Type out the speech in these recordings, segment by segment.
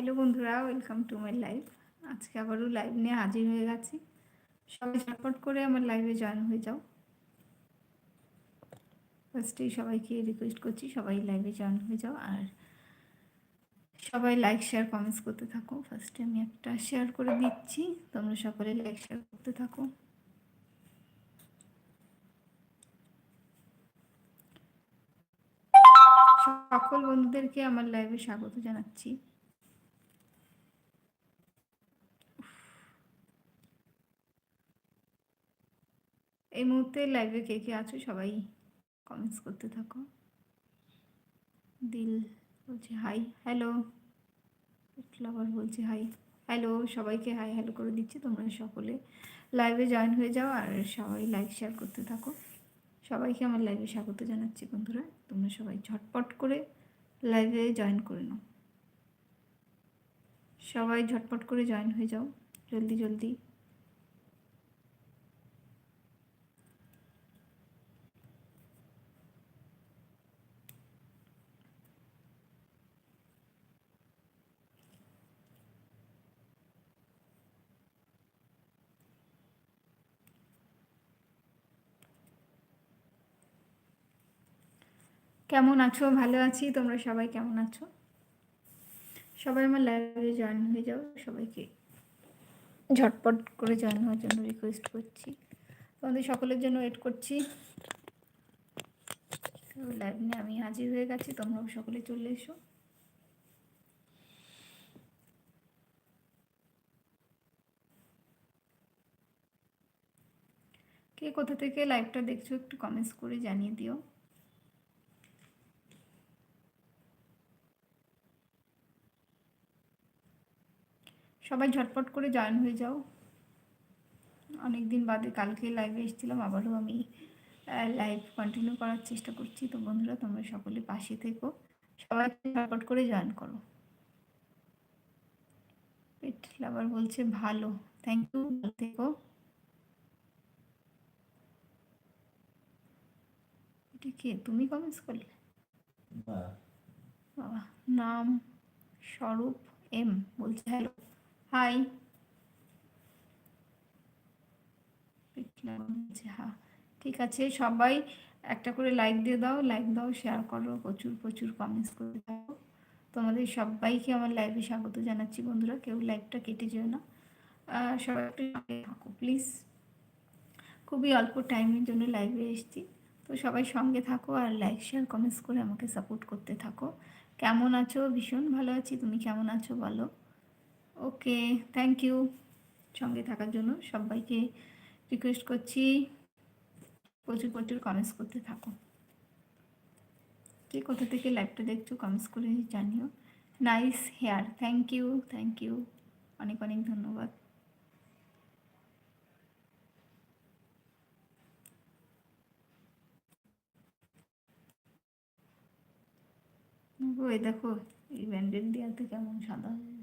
Hello বন্ধুরা, welcome to my live আজকে আবারও লাইভ নিয়ে হাজির হয়ে গেছি। সবাই সাপোর্ট করে আমার লাইভে জয়েন হয়ে যাও। ফার্স্টেই সবাইকে রিকোয়েস্ট করছি সবাই লাইভে জয়েন হয়ে যাও আর সবাই লাইক শেয়ার কমেন্টস করতে থাকো। ফার্স্টে আমি একটা শেয়ার করে দিচ্ছি। তোমরা সকলে লাইক শেয়ার করতে থাকো। সকল বন্ধুদেরকে আমার লাইভে স্বাগত জানাচ্ছি। এই মুহূর্তে লাইভে কে কে আছো সবাই কমেন্টস করতে থাকো। দিল বলছে হাই হ্যালো ফ্লাওয়ার বলছে হাই হ্যালো সবাইকে হাই হ্যালো করে দিচ্ছি, তোমরা সকলে লাইভে জয়েন হয়ে যাও আর সবাই লাইক শেয়ার করতে থাকো। সবাইকে আমার লাইভে স্বাগত জানাচ্ছি বন্ধুরা, তোমরা সবাই ঝটপট করে লাইভে জয়েন করে নাও। সবাই ঝটপট করে জয়েন হয়ে যাও, জলদি জলদি। কেমন আছো? ভালো আছি। তোমরা সবাই কেমন আছো? সবাই আমার লাইভে জয়েন হয়ে যাও। সবাইকে ঝটপট করে জয়েন হওয়ার জন্য রিকোয়েস্ট করছি। তোমাদের সকলের জন্য ওয়েট করছি। লাইভ নিয়ে আমি হাজির হয়ে গেছি। তোমরাও সকলে চলে এসো। কে কোথা থেকে লাইভটা দেখছ একটু কমেন্টস করে জানিয়ে দিও। সবাই ঝটপট করে জয়েন হয়ে যাও। অনেক দিন বাদে কালকে লাইভে এসেছিলাম আবারও আমি লাইভ কন্টিনিউ করার চেষ্টা করছি। তো বন্ধুরা তোমরা সকলে পাশে থেকো। সবাই ঝটপট করে জয়েন করো। পেট লাভার বলছে ভালো। থ্যাংক ইউ ভালো থেকো। এটা কে? তুমি কমেন্টস করলে? বাবা নাম স্বরূপ এম বলছে হ্যালো হাই ঠিক আছে, সবাই একটা করে লাইক দিয়ে দাও লাইক দাও শেয়ার করো, প্রচুর প্রচুর কমেন্টস করে দাও। তোমাদের সবাইকে আমার লাইভে স্বাগত জানাচ্ছি বন্ধুরা, কেউ লাইভটা কেটে যেও না। সবাই থাকো প্লিজ খুবই অল্প টাইমের জন্য লাইভে এসেছি। তো সবাই সঙ্গে থাকো আর লাইক শেয়ার কমেন্টস করে আমাকে সাপোর্ট করতে থাকো। কেমন আছো? ভীষণ ভালো আছি, তুমি কেমন আছো বলো? ওকে থ্যাংক ইউ সঙ্গে থাকার জন্য সবাইকে রিকোয়েস্ট করছি, প্রচুর প্রচুর কমেন্টস করতে থাকো। কে কোথা থেকে লাইভটা দেখছ কমেন্টস করে জানিও। Nice hair thank you thank you অনেক অনেক ধন্যবাদ। ওই দেখো, এই ব্যান্ডেড দেওয়াতে কেমন সাদা হয়ে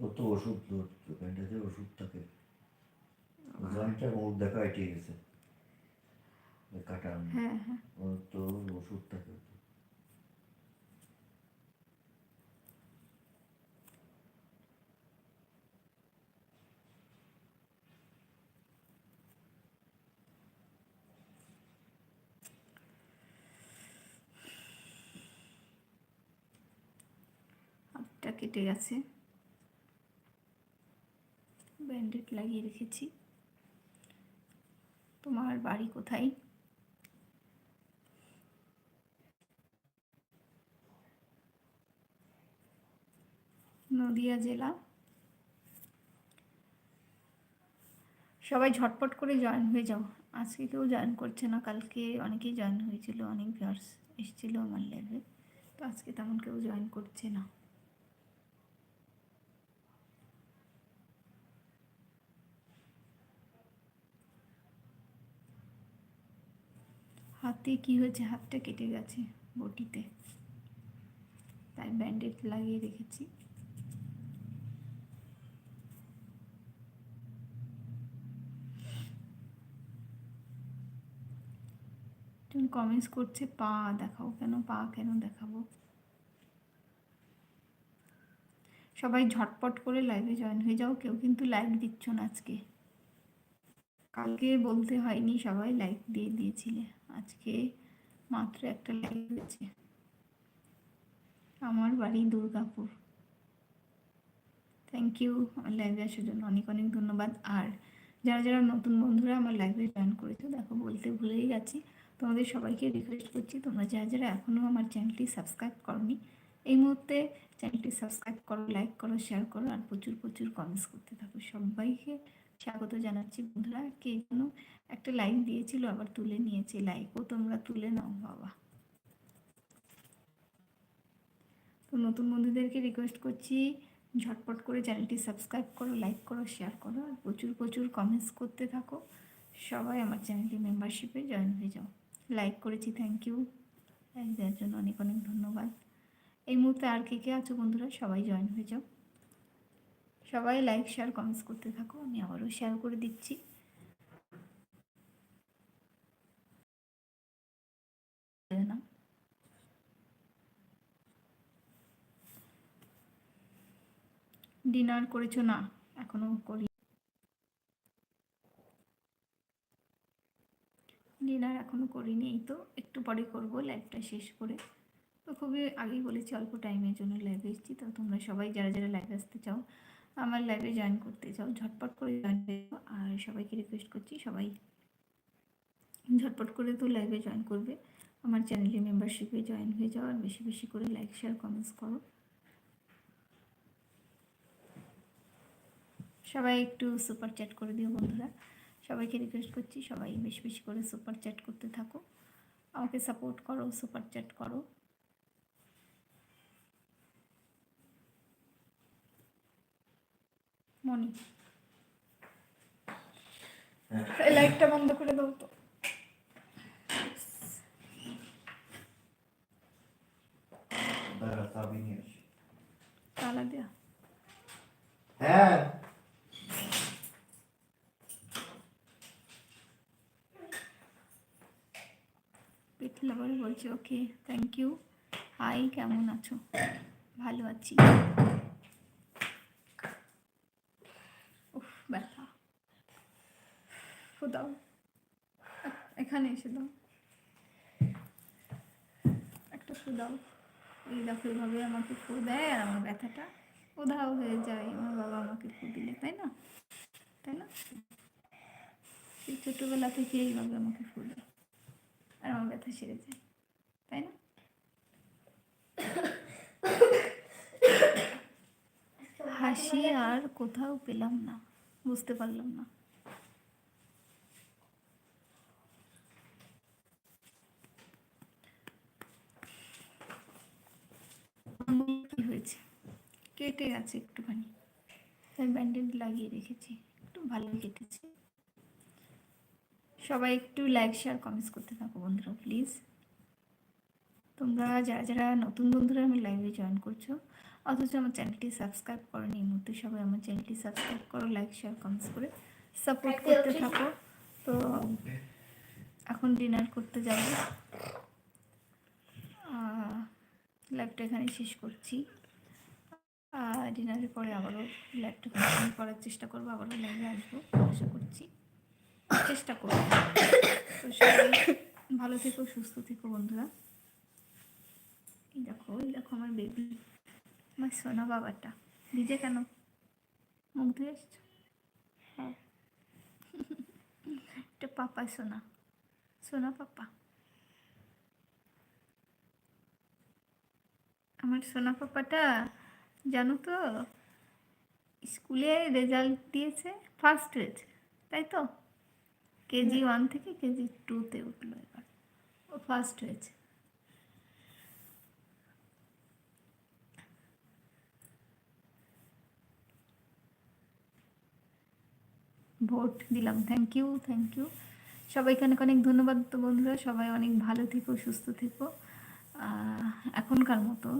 ও তো ওষুধ প্যান্টাতে ওষুধ থাকে। জয়েন্টটা মুখ দেখা এটিয়ে গেছে। কাটা হ্যাঁ হ্যাঁ। ও তো ওষুধ থাকে কেটে গেছে। ব্যান্ডেড লাগিয়ে রেখেছি। তোমার বাড়ি কোথায়? নদিয়া জেলা। সবাই ঝটপট করে জয়েন হয়ে যাও। আজকে কেউ জয়েন করছে না, কালকে অনেকেই জয়েন হয়েছিল, অনেক ভিউয়ার্স এসেছিল আমার লাইভে তো আজকে তেমন কেউ জয়েন করছে না। হাতে কি হয়েছে? হাতটা কেটে গেছে বটিতে। তাই ব্যান্ডেড লাগিয়ে রেখেছি। কমেন্টস করছে, পা দেখাও কেন? পা কেন দেখাবো? সবাই ঝটপট করে লাইভে জয়েন হয়ে যাও। কেউ কিন্তু লাইভ দিচ্ছ না আজকে। কালকে বলতে হয়নি, সবাই লাইক দিয়ে দিয়েছিলে। আজকে মাত্র একটা লাইক হয়েছে। আমার বাড়ি দুর্গাপুর। থ্যাংক ইউ আমার লাইভে আসার জন্য অনেক অনেক ধন্যবাদ। আর যারা যারা নতুন বন্ধুরা আমার লাইভে জয়েন করেছ, দেখো বলতে ভুলেই গেছি। তোমাদের সবাইকে রিকোয়েস্ট করছি, তোমরা যারা যারা এখনও আমার চ্যানেলটি সাবস্ক্রাইব করনি, এই মুহূর্তে চ্যানেলটি সাবস্ক্রাইব করো লাইক করো শেয়ার করো, আর প্রচুর প্রচুর কমেন্টস করতে থাকো। সবাইকে স্বাগত জানাচ্ছি বন্ধুরা। কে যেন একটা লাইক দিয়েছিল, আবার তুলে নিয়েছে লাইকও তোমরা তুলে নাও, বাবা। তো নতুন বন্ধুদেরকে রিকোয়েস্ট করছি, ঝটপট করে চ্যানেলটি সাবস্ক্রাইব করো লাইক করো শেয়ার করো, আর প্রচুর প্রচুর কমেন্টস করতে থাকো। সবাই আমার চ্যানেলটি মেম্বারশিপে জয়েন হয়ে যাও। লাইক করেছি থ্যাংক ইউ লাইক দেওয়ার জন্য অনেক অনেক ধন্যবাদ। এই মুহূর্তে আর কে কে আছো বন্ধুরা? সবাই জয়েন হয়ে যাও। সবাই লাইক শেয়ার কমেন্টস করতে থাকো, আমি আবারও শেয়ার করে দিচ্ছি। ডিনার করেছ না, এখনও করি ডিনার এখনও করিনি, এই তো একটু পরে করব লাইভটা শেষ করে। তো খুবই আগেই বলেছি, অল্প টাইমের জন্য লাইভে এসেছি, তো তোমরা সবাই যারা যারা লাইভে আসতে চাও আমার লাইভে জয়েন করতে চাও ঝটপট করে জয়েন যাও। আর সবাইকে রিকোয়েস্ট করছি, সবাই ঝটপট করে তো লাইভে জয়েন করবে। আমার চ্যানেলে মেম্বারশিপে জয়েন হয়ে যাও আর বেশি বেশি করে লাইক শেয়ার কমেন্টস করো। সবাই একটু সুপার চ্যাট করে দিও বন্ধুরা। সবাইকে রিকোয়েস্ট করছি, সবাই বেশি বেশি করে সুপার চ্যাট করতে থাকো। আমাকে সাপোর্ট করো সুপার চ্যাট করো। মনি। এই লাইটটা বন্ধ করে দাও তো। তালা দেয়া। হ্যাঁ। পিঠলা বলে বলছে ওকে থ্যাংক ইউ হাই কেমন আছো? ভালো আছি উফ ব্যথা ফু দাও। এখানে এসে দাও। একটা ফু দাও। এই দেখো এইভাবে আমাকে ফু দেয় আর আমার ব্যথাটা উধাও হয়ে যায়। আমার বাবা আমাকে ফু দিলে, তাই না? তাই না? সেই ছোটোবেলা থেকে এইভাবে আমাকে ফু দেয়। আর আমার ব্যথা সেরে যায়। তাই না? হাসি আর কোথাও পেলাম না। বুঝতে পারলাম না। কেটে গেছে একটুখানি। তাই ব্যান্ডেড লাগিয়ে রেখেছি। একটু ভালো কেটেছে। সবাই একটু লাইক শেয়ার কমেন্টস করতে থাকো বন্ধুরা প্লিজ তোমরা যারা যারা নতুন বন্ধুরা আমি লাইভে জয়েন করছ অথচ আমার চ্যানেলটি সাবস্ক্রাইব করোনি এই মুহূর্তে সবাই আমার চ্যানেলটি সাবস্ক্রাইব করো লাইক শেয়ার কমেন্টস করে সাপোর্ট করতে থাকো। তো এখন ডিনার করতে যাব। লাইভটা এখানে শেষ করছি। ডিনারের পরে আবারও ল্যাপটপ করার চেষ্টা করব, আবারও লাইভে আসব, আশা করছি। চেষ্টা করব। তো সবাই ভালো থেকো, সুস্থ থেকো বন্ধুরা। দেখো, এই দেখো আমার বেবি আমার সোনা বাবাটা। ভিজে কেন? মুখ ধুয়ে এসছো? হ্যাঁ। এটা পাপা সোনা। সোনা পাপা। আমার সোনা পাপাটা জানো তো স্কুলে রেজাল্ট দিয়েছে ফার্স্ট হয়েছে তাই তো? কেজি ওয়ান থেকে কেজি টুতে উঠল এবার ও ফার্স্ট হয়েছে ভোট দিলাম থ্যাংক ইউ থ্যাংক ইউ সবাইকে অনেক অনেক ধন্যবাদ তো বন্ধুরা সবাই অনেক ভালো থেকো সুস্থ থেকো। এখনকার মতো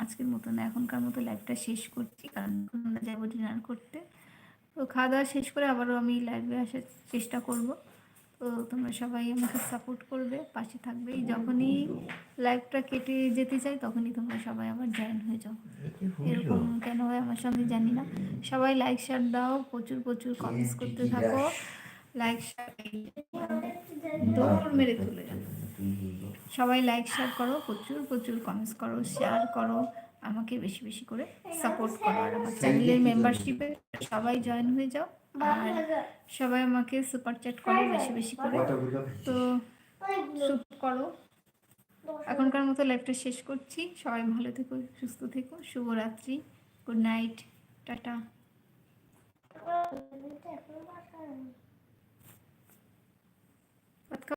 আজকের মতো না এখনকার মতো লাইভটা শেষ করছি কারণ আমরা যাব ডিনার করতে তো খাওয়া দাওয়া শেষ করে আবারও আমি লাইভে আসার চেষ্টা করব তো তোমরা সবাই আমাকে সাপোর্ট করবে পাশে থাকবে যখনই লাইভটা কেটে যেতে চাই তখনই তোমরা সবাই আবার জয়েন হয়ে যাও এরকম কেন হয় আমার সঙ্গে জানি না সবাই লাইক শেয়ার দাও প্রচুর প্রচুর কমেন্টস করতে থাকো লাইক শেয়ার দৌড় মেরে তুলে যাও সবাই লাইক শেয়ার করো প্রচুর প্রচুর কমেন্টস করো শেয়ার করো আমাকে বেশি বেশি করে সাপোর্ট করো আর আমার চ্যানেলের মেম্বারশিপে সবাই জয়েন হয়ে যাও আর সবাই আমাকে সুপার চ্যাট করো বেশি বেশি করে। তো সুপ করো। এখনকার মতো লাইফটা শেষ করছি। সবাই ভালো থেকো সুস্থ থেকো শুভরাত্রি গুড নাইট টাটা।